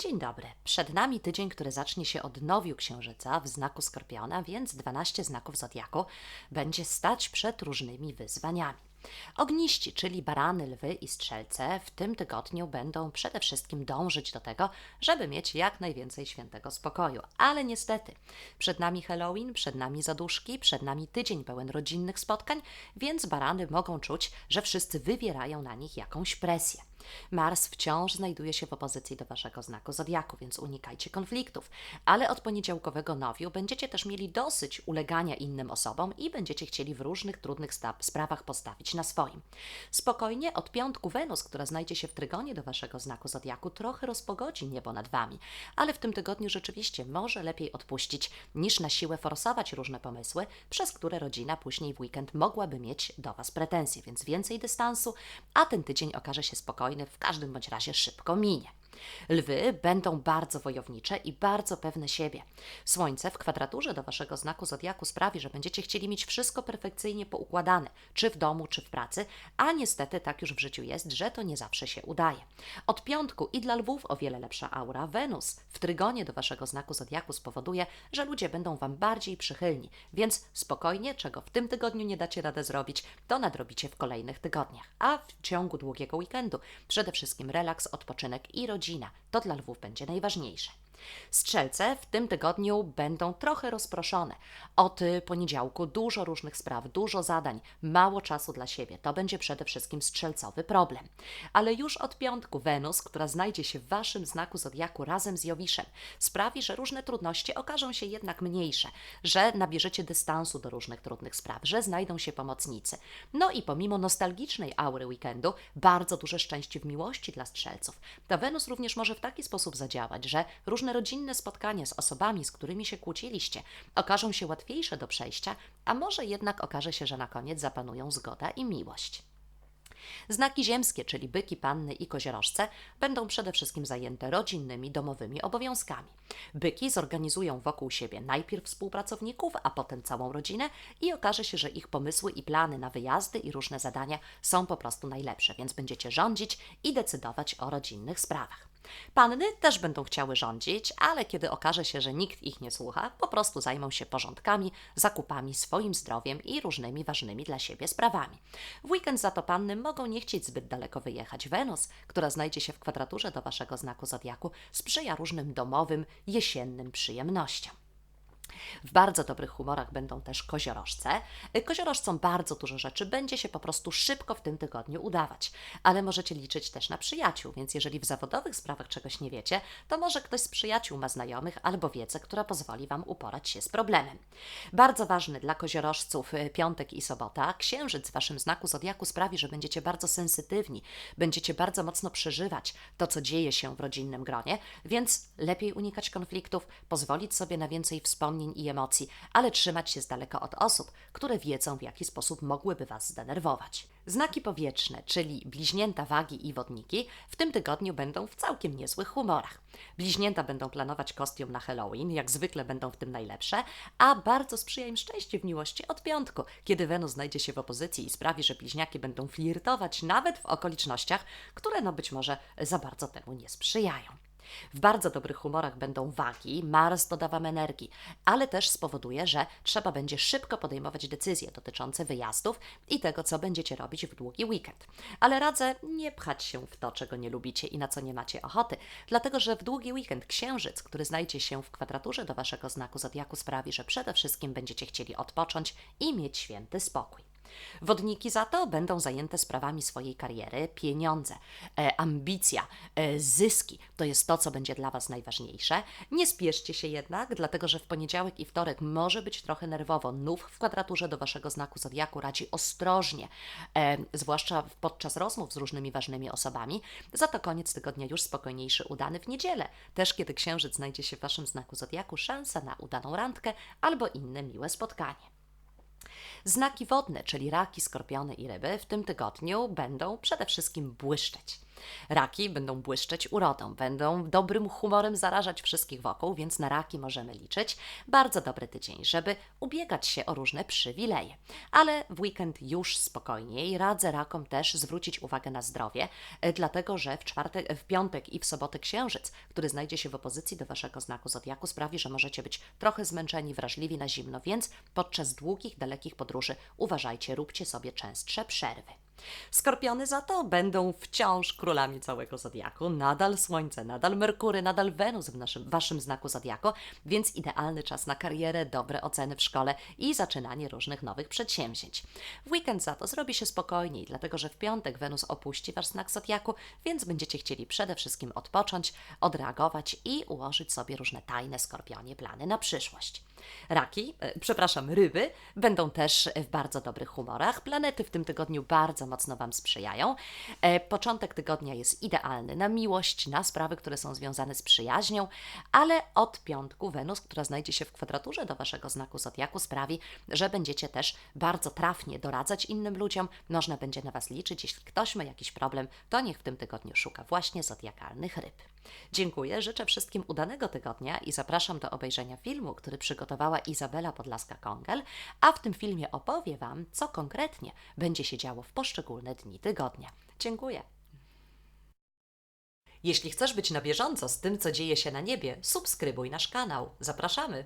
Dzień dobry. Przed nami tydzień, który zacznie się od nowiu księżyca w znaku skorpiona, więc 12 znaków zodiaku będzie stać przed różnymi wyzwaniami. Ogniści, czyli barany, lwy i strzelce, w tym tygodniu będą przede wszystkim dążyć do tego, żeby mieć jak najwięcej świętego spokoju. Ale niestety, przed nami Halloween, przed nami zaduszki, przed nami tydzień pełen rodzinnych spotkań, więc barany mogą czuć, że wszyscy wywierają na nich jakąś presję. Mars wciąż znajduje się w opozycji do waszego znaku zodiaku, więc unikajcie konfliktów. Ale od poniedziałkowego nowiu będziecie też mieli dosyć ulegania innym osobom i będziecie chcieli w różnych trudnych sprawach postawić na swoim. Spokojnie od piątku Wenus, która znajdzie się w trygonie do waszego znaku zodiaku, trochę rozpogodzi niebo nad wami, ale w tym tygodniu rzeczywiście może lepiej odpuścić, niż na siłę forsować różne pomysły, przez które rodzina później w weekend mogłaby mieć do was pretensje, więc więcej dystansu, a ten tydzień okaże się spokojny, w każdym bądź razie szybko minie. Lwy będą bardzo wojownicze i bardzo pewne siebie. Słońce w kwadraturze do waszego znaku zodiaku sprawi, że będziecie chcieli mieć wszystko perfekcyjnie poukładane, czy w domu, czy w pracy, a niestety tak już w życiu jest, że to nie zawsze się udaje. Od piątku i dla lwów o wiele lepsza aura Wenus w trygonie do waszego znaku zodiaku spowoduje, że ludzie będą wam bardziej przychylni, więc spokojnie, czego w tym tygodniu nie dacie radę zrobić, to nadrobicie w kolejnych tygodniach. A w ciągu długiego weekendu przede wszystkim relaks, odpoczynek i rodzina. To dla lwów będzie najważniejsze. Strzelce w tym tygodniu będą trochę rozproszone. Od poniedziałku dużo różnych spraw, dużo zadań, mało czasu dla siebie. To będzie przede wszystkim strzelcowy problem. Ale już od piątku Wenus, która znajdzie się w waszym znaku zodiaku razem z Jowiszem, sprawi, że różne trudności okażą się jednak mniejsze, że nabierzecie dystansu do różnych trudnych spraw, że znajdą się pomocnicy. No i pomimo nostalgicznej aury weekendu, bardzo duże szczęście w miłości dla strzelców. Ta Wenus również może w taki sposób zadziałać, że różne rodzinne spotkania z osobami, z którymi się kłóciliście, okażą się łatwiejsze do przejścia, a może jednak okaże się, że na koniec zapanują zgoda i miłość. Znaki ziemskie, czyli byki, panny i koziorożce, będą przede wszystkim zajęte rodzinnymi, domowymi obowiązkami. Byki zorganizują wokół siebie najpierw współpracowników, a potem całą rodzinę i okaże się, że ich pomysły i plany na wyjazdy i różne zadania są po prostu najlepsze, więc będziecie rządzić i decydować o rodzinnych sprawach. Panny też będą chciały rządzić, ale kiedy okaże się, że nikt ich nie słucha, po prostu zajmą się porządkami, zakupami, swoim zdrowiem i różnymi ważnymi dla siebie sprawami. W weekend za to panny mogą nie chcieć zbyt daleko wyjechać. Wenus, która znajdzie się w kwadraturze do waszego znaku zodiaku, sprzyja różnym domowym, jesiennym przyjemnościom. W bardzo dobrych humorach będą też koziorożce. Koziorożcom bardzo dużo rzeczy będzie się po prostu szybko w tym tygodniu udawać, ale możecie liczyć też na przyjaciół, więc jeżeli w zawodowych sprawach czegoś nie wiecie, to może ktoś z przyjaciół ma znajomych albo wiedzę, która pozwoli Wam uporać się z problemem. Bardzo ważny dla koziorożców y, piątek i sobota, księżyc w Waszym znaku zodiaku sprawi, że będziecie bardzo sensytywni, będziecie bardzo mocno przeżywać to, co dzieje się w rodzinnym gronie, więc lepiej unikać konfliktów, pozwolić sobie na więcej wspomnień i emocji, ale trzymać się z daleka od osób, które wiedzą, w jaki sposób mogłyby Was zdenerwować. Znaki powietrzne, czyli bliźnięta, wagi i wodniki, w tym tygodniu będą w całkiem niezłych humorach. Bliźnięta będą planować kostium na Halloween, jak zwykle będą w tym najlepsze, a bardzo sprzyja im szczęście w miłości od piątku, kiedy Wenus znajdzie się w opozycji i sprawi, że bliźniaki będą flirtować nawet w okolicznościach, które no być może za bardzo temu nie sprzyjają. W bardzo dobrych humorach będą wagi, Mars doda Wam energii, ale też spowoduje, że trzeba będzie szybko podejmować decyzje dotyczące wyjazdów i tego, co będziecie robić w długi weekend. Ale radzę nie pchać się w to, czego nie lubicie i na co nie macie ochoty, dlatego że w długi weekend księżyc, który znajdzie się w kwadraturze do Waszego znaku zodiaku, sprawi, że przede wszystkim będziecie chcieli odpocząć i mieć święty spokój. Wodniki za to będą zajęte sprawami swojej kariery, pieniądze, e, ambicja, e, zyski. To jest to, co będzie dla Was najważniejsze. Nie spieszcie się jednak, dlatego że w poniedziałek i wtorek może być trochę nerwowo. Nów w kwadraturze do Waszego znaku zodiaku radzi ostrożnie, e, zwłaszcza podczas rozmów z różnymi ważnymi osobami. Za to koniec tygodnia już spokojniejszy, udany w niedzielę. Też kiedy księżyc znajdzie się w Waszym znaku zodiaku, szansa na udaną randkę albo inne miłe spotkanie. Znaki wodne, czyli raki, skorpiony i ryby, w tym tygodniu będą przede wszystkim błyszczeć. Raki będą błyszczeć urodą, będą dobrym humorem zarażać wszystkich wokół, więc na raki możemy liczyć. Bardzo dobry tydzień, żeby ubiegać się o różne przywileje. Ale w weekend już spokojniej. Radzę rakom też zwrócić uwagę na zdrowie, e, dlatego że w, czwartek, w piątek i w sobotę księżyc, który znajdzie się w opozycji do waszego znaku zodiaku, sprawi, że możecie być trochę zmęczeni, wrażliwi na zimno, więc podczas długich, dalekich podróży uważajcie, róbcie sobie częstsze przerwy. Skorpiony za to będą wciąż królami całego zodiaku. Nadal Słońce, nadal Merkury, nadal Wenus w naszym, waszym znaku zodiaku, więc idealny czas na karierę, dobre oceny w szkole i zaczynanie różnych nowych przedsięwzięć. W weekend za to zrobi się spokojniej, dlatego że w piątek Wenus opuści wasz znak zodiaku, więc będziecie chcieli przede wszystkim odpocząć, odreagować i ułożyć sobie różne tajne skorpionie plany na przyszłość. Raki, e, przepraszam, ryby, będą też w bardzo dobrych humorach. Planety w tym tygodniu bardzo mocno Wam sprzyjają. E, Początek tygodnia jest idealny na miłość, na sprawy, które są związane z przyjaźnią, ale od piątku Wenus, która znajdzie się w kwadraturze do Waszego znaku zodiaku, sprawi, że będziecie też bardzo trafnie doradzać innym ludziom. Można będzie na Was liczyć. Jeśli ktoś ma jakiś problem, to niech w tym tygodniu szuka właśnie zodiakalnych ryb. Dziękuję, życzę wszystkim udanego tygodnia i zapraszam do obejrzenia filmu, który przygotowała Izabela Podlaska-Kongel, a w tym filmie opowie Wam, co konkretnie będzie się działo w poszczególne dni tygodnia. Dziękuję. Jeśli chcesz być na bieżąco z tym, co dzieje się na niebie, subskrybuj nasz kanał. Zapraszamy!